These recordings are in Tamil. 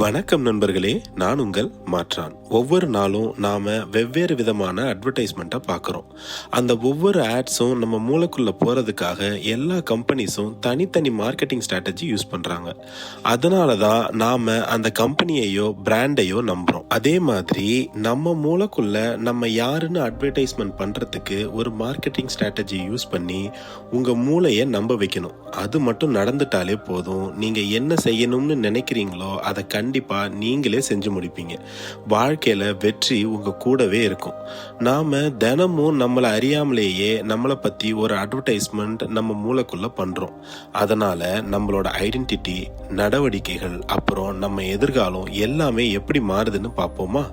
வணக்கம் நண்பர்களே நான் உங்கள் மாற்றான். ஒவ்வொரு நாளும் நாம வெவ்வேறு விதமான அட்வர்டைஸ்மெண்ட்டை பார்க்குறோம். அந்த ஒவ்வொரு ஆட்ஸும் நம்ம மூளைக்குள்ள போறதுக்காக எல்லா கம்பெனிஸும் தனித்தனி மார்க்கெட்டிங் ஸ்ட்ராட்டஜி யூஸ் பண்றாங்க. அதனால தான் நாம அந்த கம்பெனியையோ பிராண்டையோ நம்புறோம். அதே மாதிரி நம்ம மூளைக்குள்ள நம்ம யாருன்னு அட்வர்டைஸ்மெண்ட் பண்றதுக்கு ஒரு மார்க்கெட்டிங் ஸ்ட்ராட்டஜி யூஸ் பண்ணி உங்க மூளையை நம்ப வைக்கணும். அது மட்டும் நடந்துட்டாலே போதும். நீங்க என்ன செய்யணும்னு நினைக்கிறீங்களோ அதை கண்டிப்பாக நீங்களே செஞ்சு முடிப்பீங்க. வாழ்க்கையில் வெற்றி உங்கள் கூடவே இருக்கும். நாம் தினமும் நம்மளை அறியாமலேயே நம்மளை பற்றி ஒரு அட்வர்டைஸ்மெண்ட் நம்ம மூளைக்குள்ளே பண்ணுறோம் அதனால் நம்மளோட ஐடென்டிட்டி நடவடிக்கைகள் அப்புறம் நம்ம எதிர்காலம் எல்லாமே எப்படி மாறுதுன்னு பார்ப்போமா?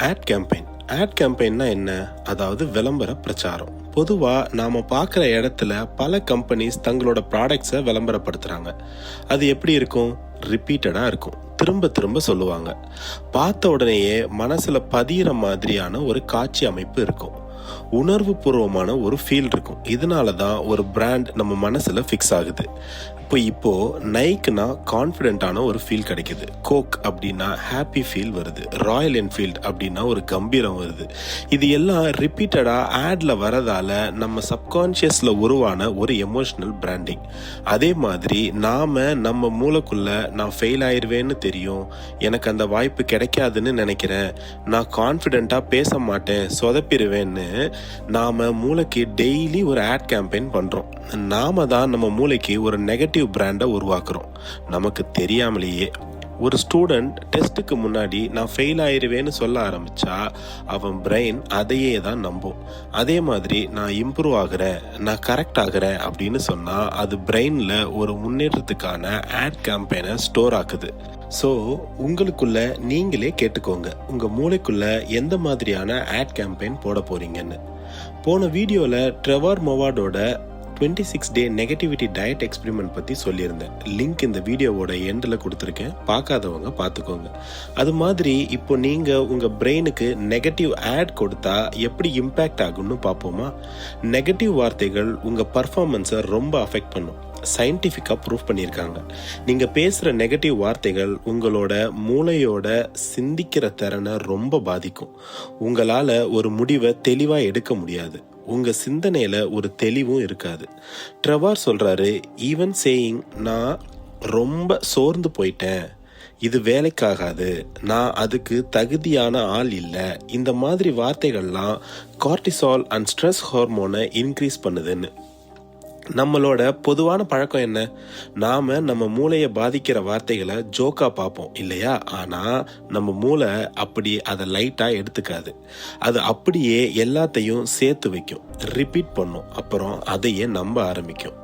ஆட் கேம்பெயின் ஆட் கேம்பெயின்னா என்ன? அதாவது விளம்பர பிரச்சாரம். பொதுவாக நாம் பார்க்குற இடத்துல பல கம்பெனிஸ் தங்களோட ப்ராடக்ட்ஸை விளம்பரப்படுத்துகிறாங்க அது எப்படி இருக்கும்? ரிப்பீட்டடாக இருக்கும். திரும்ப திரும்ப சொல்லுவாங்க. பார்த்த உடனேயே மனசில் பதியிற மாதிரியான ஒரு காட்சி அமைப்பு இருக்கும். உணர்வு பூர்வமான ஒரு ஃபீல் இருக்கும். இதனால தான் ஒரு பிராண்ட் நம்ம மனசில் ஃபிக்ஸ் ஆகுது. இப்போ இப்போ நைக்னா கான்ஃபிடென்ட்டான ஒரு ஃபீல் கிடைக்குது. கோக் அப்படின்னா ஹாப்பி ஃபீல் வருது. ராயல் என்ஃபீல்ட் அப்படின்னா ஒரு கம்பீரம் வருது. இது எல்லாம் ரிப்பீட்டடாக ஆட்ல வரதால நம்ம சப்கான்ஷியஸில் உருவான ஒரு எமோஷனல் பிராண்டிங் அதே மாதிரி நாம நம்ம மூளைக்குள்ள நான் ஃபெயில் ஆயிடுவேன்னு தெரியும். எனக்கு அந்த வாய்ப்பு கிடைக்காதுன்னு நினைக்கிறேன். நான் கான்ஃபிடென்ட்டாக பேச மாட்டேன் சொதப்பிடுவேன்னு நாம மூளைக்கு டெய்லி ஒரு ஆட் கேம்பெயின் பண்ணுறோம் நாம தான் நம்ம மூளைக்கு ஒரு நெகட்டிவ் பிராண்டை உருவாக்குறோம். நமக்கு தெரியாமலேயே ஒரு ஸ்டூடெண்ட் டெஸ்ட்டுக்கு முன்னாடி நான் ஃபெயில் ஆயிடுவேன்னு சொல்ல ஆரம்பித்தா அவன் பிரெயின் அதையே தான் நம்பும். அதே மாதிரி நான் இம்ப்ரூவ் ஆகிறேன் நான் கரெக்ட் ஆகிறேன் அப்படின்னு சொன்னால் அது பிரெயினில் ஒரு முன்னேற்றத்துக்கான ஆட் கேம்பெயினை ஸ்டோர் ஆக்குது. ஸோ உங்களுக்குள்ள நீங்களே கேட்டுக்கோங்க உங்கள் மூளைக்குள்ள எந்த மாதிரியான ஆட் கேம்பெயின் போட போகிறீங்கன்னு போன வீடியோவில் Trevor மொவார்டோட twenty six day negativity diet experiment பற்றி சொல்லியிருந்தேன். லிங்க் இந்த வீடியோவோட எண்டில் கொடுத்துருக்கேன். பார்க்காதவங்க பார்த்துக்கோங்க. அது மாதிரி இப்போ நீங்கள் உங்கள் பிரெயினுக்கு நெகட்டிவ் ஆட் கொடுத்தா எப்படி இம்பேக்ட் ஆகும்னு பார்ப்போமா? நெகட்டிவ் வார்த்தைகள் உங்கள் பர்ஃபார்மன்ஸை ரொம்ப அஃபெக்ட் பண்ணும். சயின்டிஃபிக்காக ப்ரூவ் பண்ணியிருக்காங்க. நீங்கள் பேசுகிற நெகட்டிவ் வார்த்தைகள் உங்களோட மூளையோட சிந்திக்கிற திறனை ரொம்ப பாதிக்கும். உங்களால் ஒரு முடிவை தெளிவாக எடுக்க முடியாது. உங்கள் சிந்தனையில் ஒரு தெளிவும் இருக்காது. ட்ரவார் சொல்கிறாரு ஈவன் சேயிங் நான் ரொம்ப சோர்ந்து போயிட்டேன். இது வேலைக்காகாது. நான் அதுக்கு தகுதியான ஆள் இல்லை. இந்த மாதிரி வார்த்தைகள்லாம் கார்டிசால் அண்ட் ஸ்ட்ரெஸ் ஹார்மோனை இன்க்ரீஸ் பண்ணுதுன்னு. நம்மளோட பொதுவான பழக்கம் என்ன? நாம நம்ம மூளையை பாதிக்கிற வார்த்தைகளை ஜோக்கா பார்ப்போம் இல்லையா? ஆனா நம்ம மூளை அப்படி அதை லைட்டா எடுத்துக்காது. அது அப்படியே எல்லாத்தையும் சேர்த்து வைக்கும். ரிப்பீட் பண்ணும். அப்புறம் அதையே நம்ப ஆரம்பிக்கும்.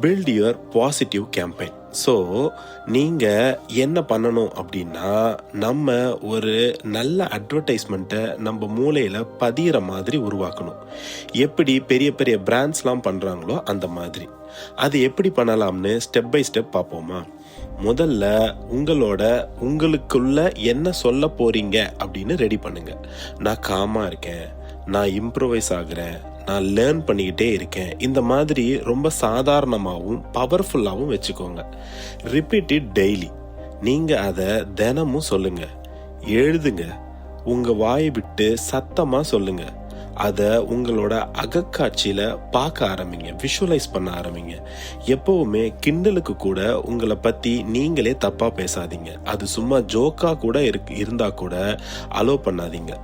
Build your positive campaign so நீங்கள் என்ன பண்ணணும் அப்படின்னா நம்ம ஒரு நல்ல அட்வர்டைஸ்மெண்ட்டை நம்ம மூளையில் பதிகிற மாதிரி உருவாக்கணும். எப்படி பெரிய பெரிய பிராண்ட்ஸ்லாம் பண்ணுறாங்களோ அந்த மாதிரி. அது எப்படி பண்ணலாம்னு ஸ்டெப் பை ஸ்டெப் பார்ப்போமா? முதல்ல உங்களோட உங்களுக்குள்ள என்ன சொல்ல போறீங்க அப்படின்னு ரெடி பண்ணுங்க. நான் காமா இருக்கேன். நான் இம்ப்ரூவைஸ் ஆகுறேன். நான் லேர்ன் பண்ணிக்கிட்டே இருக்கேன். இந்த மாதிரி ரொம்ப சாதாரணமாகவும் பவர்ஃபுல்லாகவும் வச்சுக்கோங்க. ரிப்பீட் இட் டெய்லி நீங்கள் அதை தினமும் சொல்லுங்கள் எழுதுங்க. உங்கள் வாயை விட்டு சத்தமாக சொல்லுங்கள் அதை உங்களோட அகக்காட்சியில் பார்க்க ஆரம்பிங்க. விஷுவலைஸ் பண்ண ஆரம்பிங்க. எப்போவுமே கிண்டலுக்கு கூட உங்களை பற்றி நீங்களே தப்பாக பேசாதீங்க. அது சும்மா ஜோக்காக கூட இருக்கு இருந்தால் கூட அலோ பண்ணாதீங்க.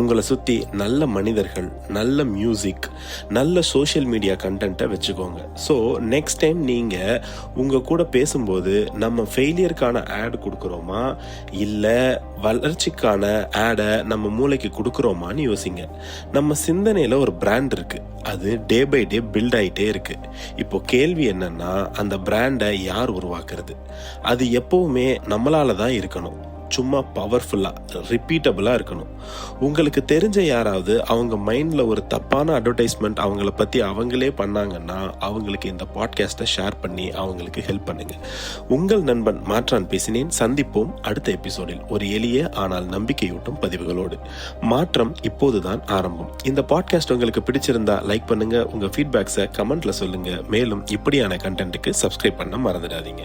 உங்களை சுற்றி நல்ல மனிதர்கள் நல்ல மியூசிக் நல்ல சோஷியல் மீடியா கண்டென்ட்டை வச்சுக்கோங்க. ஸோ நெக்ஸ்ட் டைம் நீங்கள் உங்கள் கூட பேசும்போது நம்ம ஃபெயிலியருக்கான ஆட் கொடுக்குறோமா? இல்லை வளர்ச்சிக்கான ஆடை நம்ம மூளைக்கு கொடுக்குறோமான்னு யோசிங்க. நம்ம சிந்தனையில் ஒரு பிராண்ட் இருக்குது அது டே பை டே பில்ட் ஆகிட்டே இருக்குது இப்போ கேள்வி என்னென்னா அந்த பிராண்டை யார் உருவாக்குறது? அது எப்போவுமே நம்மளால தான் இருக்கணும். சும்மா பவர்ஃபுல்லாக ரிப்பீட்டபுளாக இருக்கணும். உங்களுக்கு தெரிஞ்ச யாராவது அவங்க மைண்டில் ஒரு தப்பான அட்வர்டைஸ்மெண்ட் அவங்கள பற்றி அவங்களே பண்ணாங்கன்னா அவங்களுக்கு இந்த பாட்காஸ்ட்டை ஷேர் பண்ணி அவங்களுக்கு ஹெல்ப் பண்ணுங்கள் உங்கள் நண்பன் மாற்றான் பேசினேன். சந்திப்போம் அடுத்த எபிசோடில் ஒரு எளிய ஆனால் நம்பிக்கையூட்டும் பதிவுகளோடு. மாற்றம் இப்போதுதான் ஆரம்பம். இந்த பாட்காஸ்ட் உங்களுக்கு பிடிச்சிருந்தா லைக் பண்ணுங்கள் உங்கள் ஃபீட்பேக்ஸை கமெண்ட்டில் சொல்லுங்கள் மேலும் இப்படியான கண்டென்ட்டுக்கு சப்ஸ்கிரைப் பண்ண மறந்துடாதீங்க.